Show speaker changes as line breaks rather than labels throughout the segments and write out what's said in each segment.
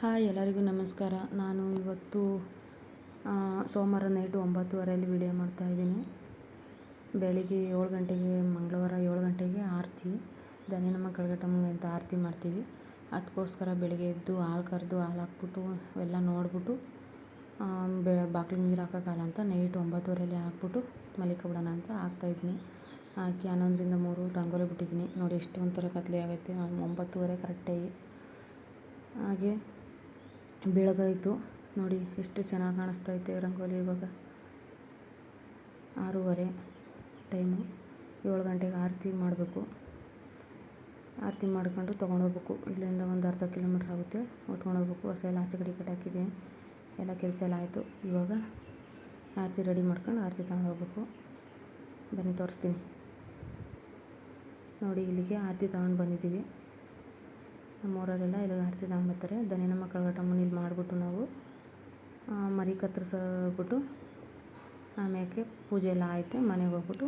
Hi, ಎಲ್ಲರಿಗೂ ನಮಸ್ಕಾರ. ನಾನು ಇವತ್ತು ಸೋಮವಾರ ನೈಟು ಒಂಬತ್ತುವರೆಯಲ್ಲಿ ವಿಡಿಯೋ ಮಾಡ್ತಾಯಿದ್ದೀನಿ ಬೆಳಿಗ್ಗೆ ಏಳು ಗಂಟೆಗೆ, ಮಂಗಳವಾರ ಏಳು ಗಂಟೆಗೆ ಆರತಿ ದನಿನಮ್ಮ ಕಳಗಟ್ಟಮ್ಮಗೆ ಅಂತ ಆರತಿ ಮಾಡ್ತೀವಿ. ಅದಕ್ಕೋಸ್ಕರ ಬೆಳಿಗ್ಗೆ ಎದ್ದು ಹಾಲು ಕರೆದು ಹಾಲು ಹಾಕ್ಬಿಟ್ಟು, ಎಲ್ಲ ನೋಡಿಬಿಟ್ಟು ಬೆ ಬಾಗ್ಲಿಗೆ ನೀರು ಹಾಕೋಕ್ಕಾಗಲ್ಲ ಅಂತ ನೈಟ್ ಒಂಬತ್ತುವರೆಯಲ್ಲಿ ಹಾಕ್ಬಿಟ್ಟು ಮಲಿಕಬಿಡೋಣ ಅಂತ ಹಾಕ್ತಾಯಿದ್ದೀನಿ ಹಾಕಿ ಹನ್ನೊಂದರಿಂದ ಮೂರು ರಂಗೋಲಿ ಬಿಟ್ಟಿದ್ದೀನಿ. ನೋಡಿ ಎಷ್ಟು ಒಂಥರ ಕತ್ಲೆ ಆಗೈತೆ. ಒಂಬತ್ತುವರೆ ಕರೆಕ್ಟಾಗಿ ಹಾಗೆ ಬೆಳಗಾಯಿತು. ನೋಡಿ, ಎಷ್ಟು ಚೆನ್ನಾಗಿ ಕಾಣಿಸ್ತಾ ಐತೆ ರಂಗೋಲಿ ಇವಾಗ. ಆರೂವರೆ ಟೈಮು. ಏಳು ಗಂಟೆಗೆ ಆರತಿ ಮಾಡಬೇಕು. ಆರತಿ ಮಾಡ್ಕೊಂಡು ತೊಗೊಂಡೋಗ್ಬೇಕು. ಇಲ್ಲಿಂದ ಒಂದು ಅರ್ಧ ಕಿಲೋಮೀಟ್ರ್ ಆಗುತ್ತೆ. ಹೊತ್ಕೊಂಡೋಗ್ಬೇಕು. ಹೊಸ ಎಲ್ಲ ಆಚೆ ಕಡೆ ಕಟ್ಟಾಕಿದ್ದೀನಿ ಎಲ್ಲ ಕೆಲಸ ಎಲ್ಲ ಆಯಿತು. ಇವಾಗ ಆರತಿ ರೆಡಿ ಮಾಡ್ಕೊಂಡು ಆರತಿ ತೊಗೊಂಡೋಗ್ಬೇಕು. ಬನ್ನಿ, ತೋರಿಸ್ತೀನಿ. ನೋಡಿ, ಇಲ್ಲಿಗೆ ಆರತಿ ತಗೊಂಡು ಬಂದಿದ್ದೀವಿ. ನಮ್ಮೂರಲ್ಲೆಲ್ಲ ಇಲ್ಲಿಗೆ ಆರತಿ ಬರ್ತಾರೆ ದನಿನ ಮಕ್ಕಳ ಘಟಮನ ಇಲ್ಲಿ ಮಾಡಿಬಿಟ್ಟು ನಾವು ಮರಿ ಕತ್ತರಿಸ್ಬಿಟ್ಟು ಆಮೇಲೆ ಪೂಜೆ ಎಲ್ಲ ಆಯಿತು, ಮನೆಗೆ ಹೋಗ್ಬಿಟ್ಟು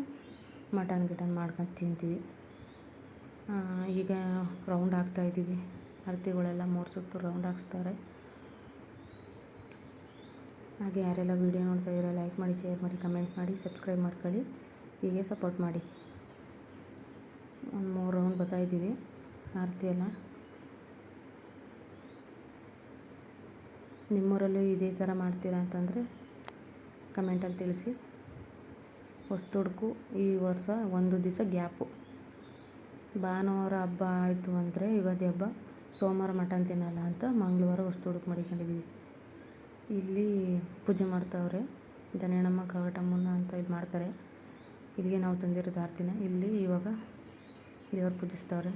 ಮಟನ್ ಗಿಟನ್ ಮಾಡ್ಕೊಂಡು ತಿಂತೀವಿ. ಈಗ ರೌಂಡ್ ಹಾಕ್ತಾಯಿದ್ದೀವಿ ಆರತಿಗಳೆಲ್ಲ ಮೂರು ಸುತ್ತು ರೌಂಡ್ ಹಾಕ್ಸ್ತಾರೆ. ಹಾಗೆ ಯಾರೆಲ್ಲ ವೀಡಿಯೋ ನೋಡ್ತಾ ಇದ್ದೀರಾ ಲೈಕ್ ಮಾಡಿ ಶೇರ್ ಮಾಡಿ ಕಮೆಂಟ್ ಮಾಡಿ ಸಬ್ಸ್ಕ್ರೈಬ್ ಮಾಡ್ಕೊಳ್ಳಿ. ಹೀಗೆ ಸಪೋರ್ಟ್ ಮಾಡಿ. ಒಂದು ಮೂರು ರೌಂಡ್ ಬರ್ತಾಯಿದ್ದೀವಿ ಆರತಿ ಎಲ್ಲ. ನಿಮ್ಮೂರಲ್ಲೂ ಇದೇ ಥರ ಮಾಡ್ತೀರಾ ಅಂತಂದರೆ ಕಮೆಂಟಲ್ಲಿ ತಿಳಿಸಿ. ಹೊಸ್ತುಡ್ಕು ಈ ವರ್ಷ ಒಂದು ದಿವಸ ಗ್ಯಾಪು. ಭಾನುವಾರ ಹಬ್ಬ ಆಯಿತು ಅಂದರೆ ಯುಗಾದಿ ಹಬ್ಬ, ಸೋಮವಾರ ಮಟನ್ ತಿನ್ನಲ್ಲ ಅಂತ ಮಂಗಳವಾರ ಹೊಸ್ತುಡುಕು ಮಾಡಿಕೊಂಡಿದ್ದೀವಿ. ಇಲ್ಲಿ ಪೂಜೆ ಮಾಡ್ತಾವ್ರೆ ದನೇಣಮ್ಮ ಕವಟಮ್ಮನ ಅಂತ ಇದು ಮಾಡ್ತಾರೆ. ಇಲ್ಲಿಗೆ ನಾವು ತಂದಿರೋದು ಆರ್ತಿನ ಇಲ್ಲಿ ಇವಾಗ ದೇವ್ರು ಪೂಜಿಸ್ತಾವ್ರೆ.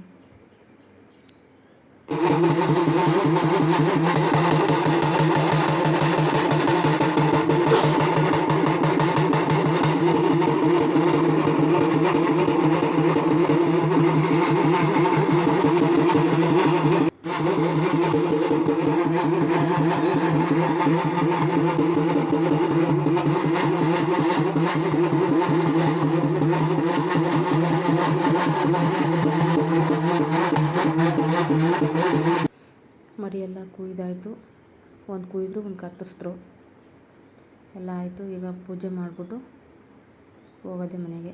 ಮರಿ ಎಲ್ಲ ಕುಯ್ದಾಯಿತು. ಒಂದು ಕುಯ್ದ್ರು, ಒಂದು ಕತ್ತರಿಸಿದ್ರು. ಎಲ್ಲ ಆಯಿತು. ಈಗ ಪೂಜೆ ಮಾಡಿಬಿಟ್ಟು ಹೋಗೋದೆ ಮನೆಗೆ.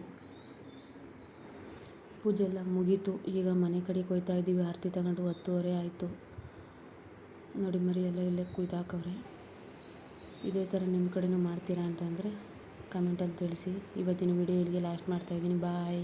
ಪೂಜೆ ಎಲ್ಲ ಮುಗೀತು. ಈಗ ಮನೆ ಕಡೆ ಕೊಯ್ತಾ ಇದ್ದೀವಿ. ಆರತಿ ತಗೊಂಡು ಹತ್ತುವರೆ ಆಯಿತು. ನೋಡಿ ಮರಿ ಎಲ್ಲ ಇಲ್ಲೇ ಕುಯ್ದು ಹಾಕವ್ರೆ. ಇದೇ ಥರ ನಿಮ್ಮ ಕಡೆನೂ ಮಾಡ್ತೀರಾ ಅಂತಂದರೆ ಕಮೆಂಟಲ್ಲಿ ತಿಳಿಸಿ. ಇವತ್ತಿನ ವಿಡಿಯೋ ಇಲ್ಲಿಗೆ ಲಾಸ್ಟ್ ಮಾಡ್ತಾಯಿದ್ದೀನಿ ಬಾಯ್.